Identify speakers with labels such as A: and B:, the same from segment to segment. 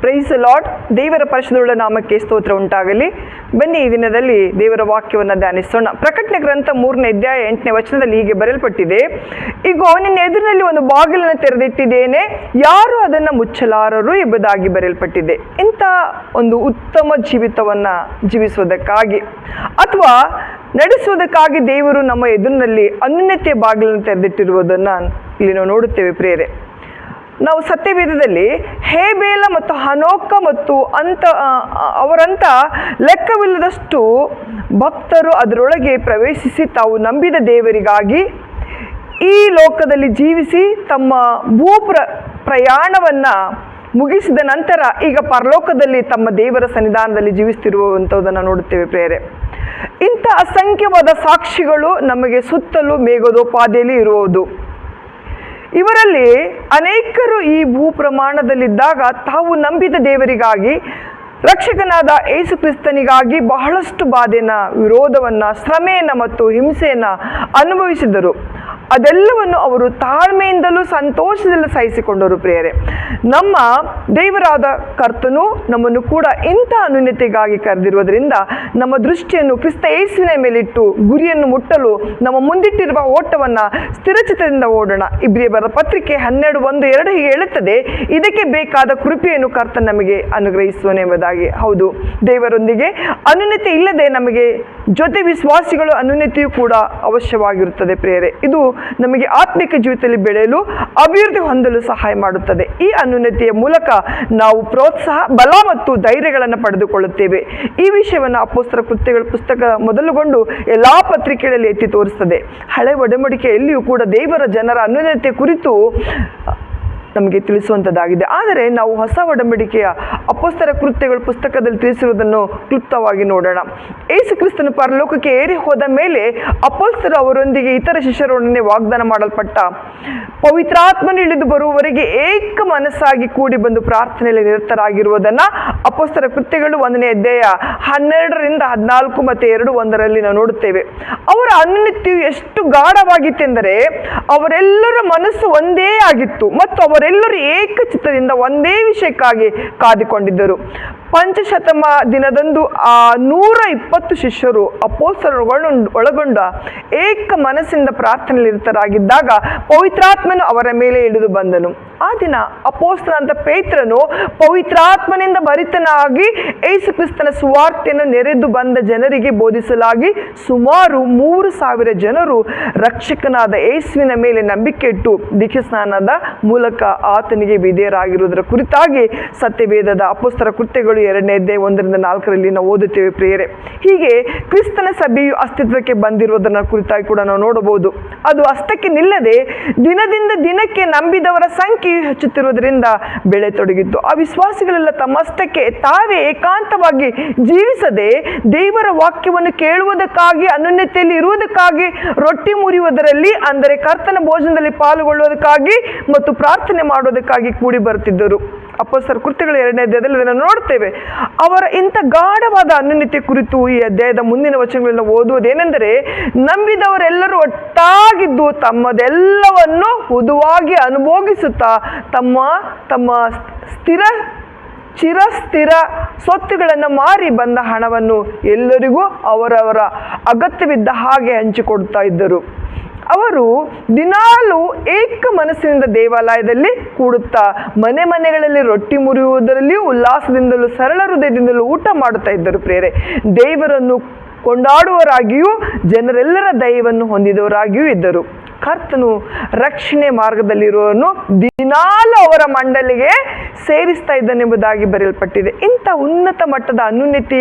A: Praise Lord ದೇವರ ಪರಿಶುದ್ಧ ನಾಮಕ್ಕೆ ಸ್ತೋತ್ರ ಉಂಟಾಗಲಿ. ಬನ್ನಿ ಈ ದಿನದಲ್ಲಿ ದೇವರ ವಾಕ್ಯವನ್ನು ಧ್ಯಾನಿಸೋಣ. ಪ್ರಕಟಣೆ ಗ್ರಂಥ ಮೂರನೇ ಅಧ್ಯಾಯ ಎಂಟನೇ ವಚನದಲ್ಲಿ ಹೀಗೆ ಬರೆಯಲ್ಪಟ್ಟಿದೆ. ಈಗ ನಿನ್ನ ಎದುರಿನಲ್ಲಿ ಒಂದು ಬಾಗಿಲನ್ನು ತೆರೆದಿಟ್ಟಿದ್ದೇನೆ. ಯಾರು ಅದನ್ನು ಮುಚ್ಚಲಾರರು ಎಂಬುದಾಗಿ ಬರೆಯಲ್ಪಟ್ಟಿದೆ. ಇಂಥ ಒಂದು ಉತ್ತಮ ಜೀವಿತವನ್ನು ಜೀವಿಸುವುದಕ್ಕಾಗಿ ಅಥವಾ ನಡೆಸುವುದಕ್ಕಾಗಿ ದೇವರು ನಮ್ಮ ಎದುರಿನಲ್ಲಿ ಅನ್ಯತೆಯ ಬಾಗಿಲನ್ನು ತೆರೆದಿಟ್ಟಿರುವುದನ್ನು ಇಲ್ಲಿ ನಾವು ನೋಡುತ್ತೇವೆ ಪ್ರೇರೆ ನಾವು ಸತ್ಯವೇದದಲ್ಲಿ ಹೇಬೇಲ ಮತ್ತು ಹನೋಕ ಮತ್ತು ಅಂತ ಅವರಂಥ ಲೆಕ್ಕವಿಲ್ಲದಷ್ಟು ಭಕ್ತರು ಅದರೊಳಗೆ ಪ್ರವೇಶಿಸಿ ತಾವು ನಂಬಿದ ದೇವರಿಗಾಗಿ ಈ ಲೋಕದಲ್ಲಿ ಜೀವಿಸಿ ತಮ್ಮ ಭೂ ಪ್ರ ಪ್ರಯಾಣವನ್ನು ಮುಗಿಸಿದ ನಂತರ ಈಗ ಪರಲೋಕದಲ್ಲಿ ತಮ್ಮ ದೇವರ ಸನ್ನಿಧಾನದಲ್ಲಿ ಜೀವಿಸ್ತಿರುವಂಥದ್ದನ್ನು ನೋಡುತ್ತೇವೆ ಪ್ರೇರೆ ಇಂಥ ಅಸಂಖ್ಯವಾದ ಸಾಕ್ಷಿಗಳು ನಮಗೆ ಸುತ್ತಲೂ ಮೇಘದೋಪಾದಿಯಲ್ಲಿ ಇರುವುದು. ಇವರಲ್ಲಿ ಅನೇಕರು ಈ ಭೂ ಪ್ರಮಾಣದಲ್ಲಿದ್ದಾಗ ತಾವು ನಂಬಿದ ದೇವರಿಗಾಗಿ, ರಕ್ಷಕನಾದ ಏಸು ಕ್ರಿಸ್ತನಿಗಾಗಿ ಬಹಳಷ್ಟು ಬಾಧೆನ, ವಿರೋಧವನ್ನು, ಶ್ರಮೆಯನ್ನು ಮತ್ತು ಹಿಂಸೆಯನ್ನು ಅನುಭವಿಸಿದರು. ಅದೆಲ್ಲವನ್ನು ಅವರು ತಾಳ್ಮೆಯಿಂದಲೂ ಸಂತೋಷದಲ್ಲೂ ಸಹಿಸಿಕೊಂಡರು ಪ್ರಿಯರೇ. ನಮ್ಮ ದೇವರಾದ ಕರ್ತನು ನಮ್ಮನ್ನು ಕೂಡ ಇಂಥ ಅನುನ್ಯತೆಗಾಗಿ ಕರೆದಿರುವುದರಿಂದ ನಮ್ಮ ದೃಷ್ಟಿಯನ್ನು ಕ್ರಿಸ್ತ ಯೇಸುವಿನ ಮೇಲಿಟ್ಟು ಗುರಿಯನ್ನು ಮುಟ್ಟಲು ನಮ್ಮ ಮುಂದಿಟ್ಟಿರುವ ಓಟವನ್ನು ಸ್ಥಿರಚಿತದಿಂದ ಓಡೋಣ. ಇಬ್ರಿಯ ಬರೆದ ಪತ್ರಿಕೆ ಹನ್ನೆರಡು ಒಂದು ಎರಡು ಹೀಗೆ ಹೇಳುತ್ತದೆ, ಇದಕ್ಕೆ ಬೇಕಾದ ಕೃಪೆಯನ್ನು ಕರ್ತ ನಮಗೆ ಅನುಗ್ರಹಿಸುವನೆಂಬುದಾಗಿ ಹೌದು, ದೇವರೊಂದಿಗೆ ಅನುನ್ಯತೆ ಇಲ್ಲದೆ ನಮಗೆ ಜೊತೆ ವಿಶ್ವಾಸಿಗಳು ಅನ್ಯೂನ್ಯತೆಯೂ ಕೂಡ ಅವಶ್ಯವಾಗಿರುತ್ತದೆ ಪ್ರೇರೆ ಇದು ನಮಗೆ ಆತ್ಮಿಕ ಜೀವಿತದಲ್ಲಿ ಬೆಳೆಯಲು, ಅಭಿವೃದ್ಧಿ ಹೊಂದಲು ಸಹಾಯ ಮಾಡುತ್ತದೆ. ಈ ಅನ್ಯೂನ್ಯತೆಯ ಮೂಲಕ ನಾವು ಪ್ರೋತ್ಸಾಹ, ಬಲ ಮತ್ತು ಧೈರ್ಯಗಳನ್ನು ಪಡೆದುಕೊಳ್ಳುತ್ತೇವೆ. ಈ ವಿಷಯವನ್ನು ಅಪೋಸ್ತರ ಕೃತ್ಯಗಳ ಪುಸ್ತಕ ಮೊದಲುಗೊಂಡು ಎಲ್ಲ ಪತ್ರಿಕೆಗಳಲ್ಲಿ ಎತ್ತಿ ತೋರಿಸ್ತದೆ. ಹಳೆ ಒಡಂಬಡಿಕೆಯಲ್ಲಿಯೂ ಕೂಡ ದೇವರ ಜನರ ಅನುನ್ನತೆ ಕುರಿತು ನಮಗೆ ತಿಳಿಸುವಂಥದ್ದಾಗಿದೆ ಆದರೆ ನಾವು ಹೊಸ ಒಡಂಬಡಿಕೆಯ ಅಪೋಸ್ತರ ಕೃತ್ಯಗಳು ಪುಸ್ತಕದಲ್ಲಿ ತಿಳಿಸಿರುವುದನ್ನು ಕ್ಲುಪ್ತವಾಗಿ ನೋಡೋಣ. ಏಸು ಕ್ರಿಸ್ತನು ಪರಲೋಕಕ್ಕೆ ಏರಿ ಹೋದ ಮೇಲೆ ಅಪೋಸ್ತರು ಅವರೊಂದಿಗೆ ಇತರ ಶಿಷ್ಯರೊಡನೆ ವಾಗ್ದಾನ ಮಾಡಲ್ಪಟ್ಟ. ಪವಿತ್ರಾತ್ಮನು ಇಳಿದು ಬರುವವರೆಗೆ ಏಕ ಮನಸ್ಸಾಗಿ ಕೂಡಿ ಬಂದು ಪ್ರಾರ್ಥನೆಯಲ್ಲಿ ನಿರತರಾಗಿರುವುದನ್ನು ಅಪೋಸ್ತರ ಕೃತ್ಯಗಳು ಒಂದನೇ ಅಧ್ಯಾಯ ಹನ್ನೆರಡರಿಂದ ಹದಿನಾಲ್ಕು ಮತ್ತು ಎರಡು ಒಂದರಲ್ಲಿ ನಾವು ನೋಡುತ್ತೇವೆ. ಅವರ ಅನ್ಯತ್ಯವು ಎಷ್ಟು ಗಾಢವಾಗಿತ್ತೆಂದರೆ ಅವರೆಲ್ಲರ ಮನಸ್ಸು ಒಂದೇ ಆಗಿತ್ತು ಮತ್ತು ಅವರೆಲ್ಲರೂ ಏಕಚಿತ್ತದಿಂದ ಒಂದೇ ವಿಷಯಕ್ಕಾಗಿ ಕಾದಿಕೊಂಡಿದ್ದರು ಪಂಚಶತಮ ದಿನದಂದು ಆ ನೂರ ಇಪ್ಪತ್ತು ಶಿಷ್ಯರು ಅಪೋಸ್ತರಗಳನ್ನು ಒಳಗೊಂಡ ಏಕ ಮನಸ್ಸಿಂದ ಪ್ರಾರ್ಥನೆ ನಿರತರಾಗಿದ್ದಾಗ ಪವಿತ್ರಾತ್ಮನು ಅವರ ಮೇಲೆ ಇಳಿದು ಬಂದನು. ಆ ದಿನ ಅಪೋಸ್ತರ ಅಂತ ಪೇತ್ರನು ಪವಿತ್ರಾತ್ಮನಿಂದ ಭರಿತನಾಗಿ ಏಸು ಕ್ರಿಸ್ತನ ಸುವಾರ್ತೆಯನ್ನು ನೆರೆದು ಬಂದ ಜನರಿಗೆ ಬೋಧಿಸಲಾಗಿ ಸುಮಾರು ಮೂರು ಸಾವಿರ ಜನರು ರಕ್ಷಕನಾದ ಯೇಸುವಿನ ಮೇಲೆ ನಂಬಿಕೆ ಇಟ್ಟು ದೀಕ್ಷಾಸ್ನಾನದ ಮೂಲಕ ಆತನಿಗೆ ವಿಧೇಯರಾಗಿರುವುದರ ಕುರಿತಾಗಿ ಸತ್ಯವೇದದ ಅಪೋಸ್ತರ ಕೃತ್ಯಗಳು ಎರಡನೇ ಅಧ್ಯಾಯ ಒಂದರಿಂದ ನಾಲ್ಕರಲ್ಲಿ ನಾವು ಓದುತ್ತೇವೆ ಪ್ರಿಯರೇ. ಹೀಗೆ ಕ್ರಿಸ್ತನ ಸಭೆಯು ಅಸ್ತಿತ್ವಕ್ಕೆ ಬಂದಿರುವುದನ್ನು ಕುರಿತಾಗಿ ಕೂಡ ನಾವು ನೋಡಬಹುದು. ಅದು ಅಷ್ಟಕ್ಕೆ ನಿಲ್ಲದೆ ದಿನದಿಂದ ದಿನಕ್ಕೆ ನಂಬಿದವರ ಸಂಖ್ಯೆ ಹೆಚ್ಚುತ್ತಿರುವುದರಿಂದ ಬೆಳೆ ತೊಡಗಿತ್ತು. ಆ ವಿಶ್ವಾಸಿಗಳೆಲ್ಲ ತಮ್ಮಷ್ಟಕ್ಕೆ ತಾವೇ ಏಕಾಂತವಾಗಿ ಜೀವಿಸದೆ ದೇವರ ವಾಕ್ಯವನ್ನು ಕೇಳುವುದಕ್ಕಾಗಿ, ಅನನ್ಯತೆಯಲ್ಲಿ ಇರುವುದಕ್ಕಾಗಿ, ರೊಟ್ಟಿ ಮುರಿಯುವುದರಲ್ಲಿ, ಅಂದರೆ ಕರ್ತನ ಭೋಜನದಲ್ಲಿ ಪಾಲ್ಗೊಳ್ಳುವುದಕ್ಕಾಗಿ ಮತ್ತು ಪ್ರಾರ್ಥನೆ ಮಾಡುವುದಕ್ಕಾಗಿ ಕೂಡಿ ಬರುತ್ತಿದ್ದರು. ಅಪ್ಪಸರ ಕೃತ್ಯಗಳ ಎರಡನೇ ಅಧ್ಯಾಯದಲ್ಲಿ ಅದನ್ನು ನೋಡ್ತೇವೆ ಅವರ ಇಂಥ ಗಾಢವಾದ ಅನ್ಯತೆ ಕುರಿತು ಈ ಅಧ್ಯಾಯದ ಮುಂದಿನ ವಚನಗಳನ್ನು ಓದುವುದೇನೆಂದರೆ ನಂಬಿದವರೆಲ್ಲರೂ ಒಟ್ಟಾಗಿದ್ದು ತಮ್ಮದೆಲ್ಲವನ್ನು ಹುದುವಾಗಿ ಅನುಭೋಗಿಸುತ್ತಾ ತಮ್ಮ ತಮ್ಮ ಸ್ಥಿರ, ಚಿರಸ್ಥಿರ ಸ್ವತ್ತುಗಳನ್ನು ಮಾರಿ ಬಂದ ಹಣವನ್ನು ಎಲ್ಲರಿಗೂ ಅವರವರ ಅಗತ್ಯವಿದ್ದ ಹಾಗೆ ಹಂಚಿಕೊಡ್ತಾ ಇದ್ದರು. ಅವರು ದಿನಾಲೂ ಏಕ ಮನಸ್ಸಿನಿಂದ ದೇವಾಲಯದಲ್ಲಿ ಕೂಡುತ್ತಾ ಮನೆ ಮನೆಗಳಲ್ಲಿ ರೊಟ್ಟಿ ಮುರಿಯುವುದರಲ್ಲಿಯೂ ಉಲ್ಲಾಸದಿಂದಲೂ ಸರಳ ಹೃದಯದಿಂದಲೂ ಊಟ ಮಾಡುತ್ತಾ ಇದ್ದರು ಪ್ರೇರೆ ದೇವರನ್ನು ಕೊಂಡಾಡುವರಾಗಿಯೂ ಜನರೆಲ್ಲರ ದಯವನ್ನು ಹೊಂದಿದವರಾಗಿಯೂ ಇದ್ದರು. ಕರ್ತನು ರಕ್ಷಣೆ ಮಾರ್ಗದಲ್ಲಿರುವವನು ದಿನಾಲು ಅವರ ಮಂಡಲಿಗೆ ಸೇರಿಸ್ತಾ ಇದ್ದನೆಂಬುದಾಗಿ ಬರೆಯಲ್ಪಟ್ಟಿದೆ. ಇಂಥ ಉನ್ನತ ಮಟ್ಟದ ಅನ್ಯೂನ್ಯತೆ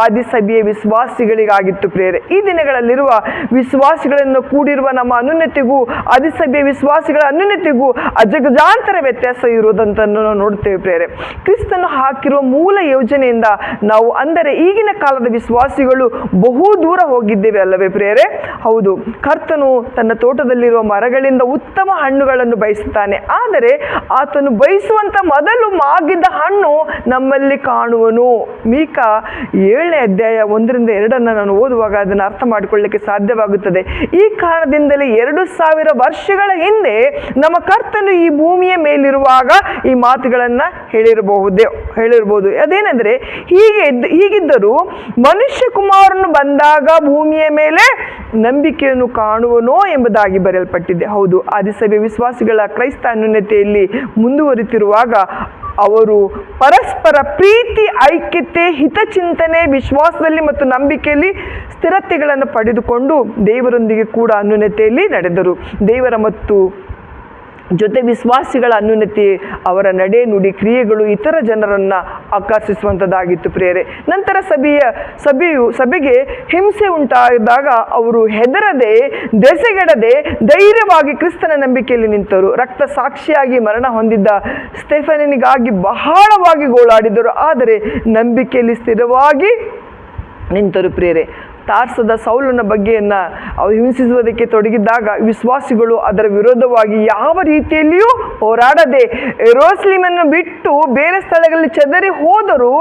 A: ಆದಿಸಭೆಯ ವಿಶ್ವಾಸಿಗಳಿಗಾಗಿತ್ತು ಪ್ರೇರೆ. ಈ ದಿನಗಳಲ್ಲಿರುವ ವಿಶ್ವಾಸಿಗಳನ್ನು ಕೂಡಿರುವ ನಮ್ಮ ಅನ್ಯೂನ್ಯತೆಗೂ ಆದಿಸಭೆಯ ವಿಶ್ವಾಸಿಗಳ ಅನುನ್ನತಿಗೂ ಅಜಗಜಾಂತರ ವ್ಯತ್ಯಾಸ ಇರುವುದಂತನ್ನು ನಾವು ನೋಡ್ತೇವೆ ಪ್ರೇರೆ. ಕ್ರಿಸ್ತನು ಹಾಕಿರುವ ಮೂಲ ಯೋಜನೆಯಿಂದ ನಾವು ಅಂದರೆ ಈಗಿನ ಕಾಲದ ವಿಶ್ವಾಸಿಗಳು ಬಹು ದೂರ ಹೋಗಿದ್ದೇವೆ ಅಲ್ಲವೇ ಪ್ರೇರೆ? ಹೌದು, ಕರ್ತನು ತನ್ನ ತೋಟದಲ್ಲಿರುವ ಮರಗಳಿಂದ ಉತ್ತಮ ಹಣ್ಣುಗಳನ್ನು ಬಯಸುತ್ತಾನೆ. ಆದರೆ ಆತನು ಬಯಸುವಂತ ಮೊದಲು ಮಾಗಿದ ಹಣ್ಣು ನಮ್ಮಲ್ಲಿ ಕಾಣುವನು. ಮೀಕ ಏಳನೇ ಅಧ್ಯಾಯ ಒಂದರಿಂದ ಎರಡನ್ನು ನಾನು ಓದುವಾಗ ಅದನ್ನು ಅರ್ಥ ಮಾಡಿಕೊಳ್ಳಿಕ್ಕೆ ಸಾಧ್ಯವಾಗುತ್ತದೆ. ಈ ಕಾರಣದಿಂದಲೇ ಎರಡು ಸಾವಿರ ವರ್ಷಗಳ ಹಿಂದೆ ನಮ್ಮ ಕರ್ತನು ಈ ಭೂಮಿಯ ಮೇಲಿರುವಾಗ ಈ ಮಾತುಗಳನ್ನು ಹೇಳಿರಬಹುದೇ ಹೇಳಿರ್ಬೋದು ಅದೇನೆಂದರೆ, ಹೀಗೆ ಹೀಗಿದ್ದರೂ ಮನುಷ್ಯ ಕುಮಾರನು ಬಂದಾಗ ಭೂಮಿಯ ಮೇಲೆ ನಂಬಿಕೆಯನ್ನು ಕಾಣುವನೋ ಎಂಬುದಾಗಿ ಬರೆಯಲ್ಪಟ್ಟಿದೆ. ಹೌದು ಆದಿಸಭೆ ವಿಶ್ವಾಸಿಗಳ ಕ್ರೈಸ್ತ ಅನ್ಯೂನ್ಯತೆಯಲ್ಲಿ ಮುಂದುವರಿತಿರುವಾಗ ಅವರು ಪರಸ್ಪರ ಪ್ರೀತಿ, ಐಕ್ಯತೆ, ಹಿತಚಿಂತನೆ, ವಿಶ್ವಾಸದಲ್ಲಿ ಮತ್ತು ನಂಬಿಕೆಯಲ್ಲಿ ಸ್ಥಿರತೆಗಳನ್ನು ಪಡೆದುಕೊಂಡು ದೇವರೊಂದಿಗೆ ಕೂಡ ಅನ್ಯೂನ್ಯತೆಯಲ್ಲಿ ನಡೆದರು. ದೇವರ ಮತ್ತು ಜೊತೆ ವಿಶ್ವಾಸಿಗಳ ಅನ್ಯೂನತೆ ಅವರ ನಡೆ ನುಡಿ ಕ್ರಿಯೆಗಳು ಇತರ ಜನರನ್ನು ಆಕರ್ಷಿಸುವಂಥದ್ದಾಗಿತ್ತು ಪ್ರೇರೆ ನಂತರ ಸಭೆಯ, ಸಭೆಯು, ಸಭೆಗೆ ಹಿಂಸೆ ಉಂಟಾದಾಗ ಅವರು ಹೆದರದೆ, ದೆಸೆಗೆಡದೆ ಧೈರ್ಯವಾಗಿ ಕ್ರಿಸ್ತನ ನಂಬಿಕೆಯಲ್ಲಿ ನಿಂತರು. ರಕ್ತ ಸಾಕ್ಷಿಯಾಗಿ ಮರಣ ಹೊಂದಿದ್ದ ಸ್ಟೆಫನಿಗಾಗಿ ಬಹಳವಾಗಿ ಗೋಳಾಡಿದರು. ಆದರೆ ನಂಬಿಕೆಯಲ್ಲಿ ಸ್ಥಿರವಾಗಿ ನಿಂತರು ಪ್ರಿಯರೇ. ತಾರ್ಸದ ಸೌಲನ ಬಗ್ಗೆಯನ್ನು ಅವರು ಹಿಂಸಿಸುವುದಕ್ಕೆ ತೊಡಗಿದ್ದಾಗ ವಿಶ್ವಾಸಿಗಳು ಅದರ ವಿರೋಧವಾಗಿ ಯಾವ ರೀತಿಯಲ್ಲಿಯೂ ಹೋರಾಡದೆ ರೋಸ್ಲಿಮನ್ನು ಬಿಟ್ಟು ಬೇರೆ ಸ್ಥಳಗಳಲ್ಲಿ ಚದರಿ ಹೋದರು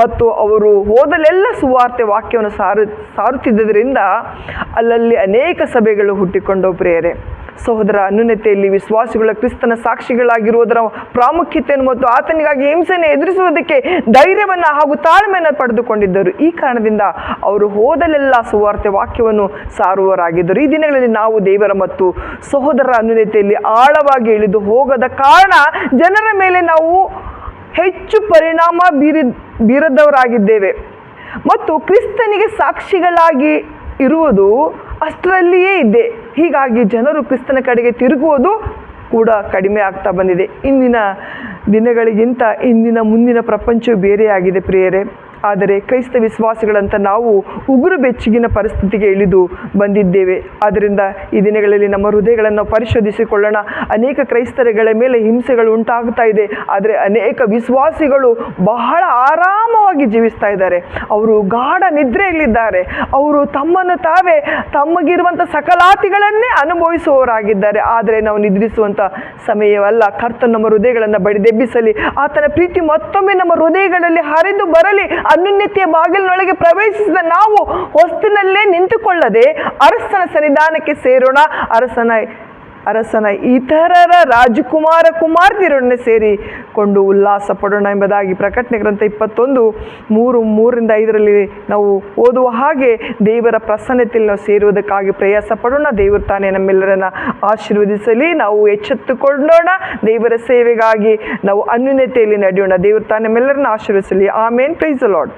A: ಮತ್ತು ಅವರು ಹೋದಲೆಲ್ಲ ಸುವಾರ್ತೆ ವಾಕ್ಯವನ್ನು ಸಾರು ಸಾರುತ್ತಿದ್ದರಿಂದ ಅಲ್ಲಲ್ಲಿ ಅನೇಕ ಸಭೆಗಳು ಹುಟ್ಟಿಕೊಂಡವು ಪ್ರೇರೆ ಸಹೋದರ, ಅನ್ಯೂನ್ಯತೆಯಲ್ಲಿ ವಿಶ್ವಾಸಿಗಳ ಕ್ರಿಸ್ತನ ಸಾಕ್ಷಿಗಳಾಗಿರುವುದರ ಪ್ರಾಮುಖ್ಯತೆಯನ್ನು ಮತ್ತು ಆತನಿಗಾಗಿ ಹಿಂಸೆಯನ್ನು ಎದುರಿಸುವುದಕ್ಕೆ ಧೈರ್ಯವನ್ನು ಹಾಗೂ ತಾಳ್ಮೆಯನ್ನು ಪಡೆದುಕೊಂಡಿದ್ದರು. ಈ ಕಾರಣದಿಂದ ಅವರು ಹೋದಲೆಲ್ಲ ಸುವಾರ್ತೆ ವಾಕ್ಯವನ್ನು ಸಾರುವರಾಗಿದ್ದರು ಈ ದಿನಗಳಲ್ಲಿ ನಾವು ದೇವರ ಮತ್ತು ಸಹೋದರರ ಅನ್ಯತೆಯಲ್ಲಿ ಆಳವಾಗಿ ಇಳಿದು ಹೋಗದ ಕಾರಣ ಜನರ ಮೇಲೆ ನಾವು ಹೆಚ್ಚು ಪರಿಣಾಮ ಬೀರಿ, ಬೀರದವರಾಗಿದ್ದೇವೆ. ಮತ್ತು ಕ್ರಿಸ್ತನಿಗೆ ಸಾಕ್ಷಿಗಳಾಗಿ ಇರುವುದು ಅಷ್ಟರಲ್ಲಿಯೇ ಇದೆ. ಹೀಗಾಗಿ ಜನರು ಕ್ರಿಸ್ತನ ಕಡೆಗೆ ತಿರುಗುವುದು ಕೂಡ ಕಡಿಮೆ ಆಗ್ತಾ ಬಂದಿದೆ. ಇಂದಿನ ದಿನಗಳಿಗಿಂತ ಇಂದಿನ ಮುಂದಿನ ಪ್ರಪಂಚವು ಬೇರೆಯಾಗಿದೆ ಪ್ರಿಯರೇ. ಆದರೆ ಕ್ರೈಸ್ತ ವಿಶ್ವಾಸಿಗಳಂತ ನಾವು ಉಗುರು ಬೆಚ್ಚಗಿನ ಪರಿಸ್ಥಿತಿಗೆ ಇಳಿದು ಬಂದಿದ್ದೇವೆ. ಆದ್ದರಿಂದ ಈ ದಿನಗಳಲ್ಲಿ ನಮ್ಮ ಹೃದಯಗಳನ್ನು ಪರಿಶೋಧಿಸಿಕೊಳ್ಳೋಣ. ಅನೇಕ ಕ್ರೈಸ್ತರಗಳ ಮೇಲೆ ಹಿಂಸೆಗಳು ಉಂಟಾಗ್ತಾ ಇದೆ. ಆದರೆ ಅನೇಕ ವಿಶ್ವಾಸಿಗಳು ಬಹಳ ಆರಾಮವಾಗಿ ಜೀವಿಸ್ತಾ ಇದ್ದಾರೆ. ಅವರು ಗಾಢ ನಿದ್ರೆಯಲ್ಲಿದ್ದಾರೆ. ಅವರು ತಮ್ಮನ್ನು ತಾವೇ ತಮಗಿರುವಂಥ ಸಕಲಾತಿಗಳನ್ನೇ ಅನುಭವಿಸುವವರಾಗಿದ್ದಾರೆ. ಆದರೆ ನಾವು ನಿದ್ರಿಸುವಂಥ ಸಮಯವಲ್ಲ. ಕರ್ತ ನಮ್ಮ ಹೃದಯಗಳನ್ನು ಬಡಿದೆಬ್ಬಿಸಲಿ. ಆತನ ಪ್ರೀತಿ ಮತ್ತೊಮ್ಮೆ ನಮ್ಮ ಹೃದಯಗಳಲ್ಲಿ ಹರಿದು ಬರಲಿ. ಅನ್ಯೂನ್ಯತೆಯ ಬಾಗಿಲಿನೊಳಗೆ ಪ್ರವೇಶಿಸಿದ ನಾವು ಹೊಸ್ತಿನಲ್ಲೇ ನಿಂತುಕೊಳ್ಳದೆ ಅರಸನ ಸನ್ನಿಧಾನಕ್ಕೆ ಸೇರೋಣ. ಅರಸನ ಅರಸನ ಇತರರ ರಾಜಕುಮಾರ ಕುಮಾರ್ತಿಯರೊಡನೆ ಸೇರಿಕೊಂಡು ಉಲ್ಲಾಸ ಪಡೋಣ ಎಂಬುದಾಗಿ ಪ್ರಕಟಣೆ ಗ್ರಂಥ ಇಪ್ಪತ್ತೊಂದು, ಮೂರು, ಮೂರರಿಂದ ಐದರಲ್ಲಿ ನಾವು ಓದುವ ಹಾಗೆ ದೇವರ ಪ್ರಸನ್ನತೆಯಲ್ಲಿ ನಾವು ಸೇರುವುದಕ್ಕಾಗಿ ಪ್ರಯಾಸ ಪಡೋಣ. ದೇವರು ತಾನೇ ನಮ್ಮೆಲ್ಲರನ್ನ ಆಶೀರ್ವದಿಸಲಿ, ನಾವು ಎಚ್ಚೆತ್ತುಕೊಳ್ಳೋಣ ದೇವರ ಸೇವೆಗಾಗಿ ನಾವು ಅನ್ಯೂನ್ಯತೆಯಲ್ಲಿ ನಡೆಯೋಣ. ದೇವರು ತಾನೇ ನಮ್ಮೆಲ್ಲರನ್ನ ಆಶೀರ್ವದಿಸಲಿ. ಆಮೇನ್. Price lord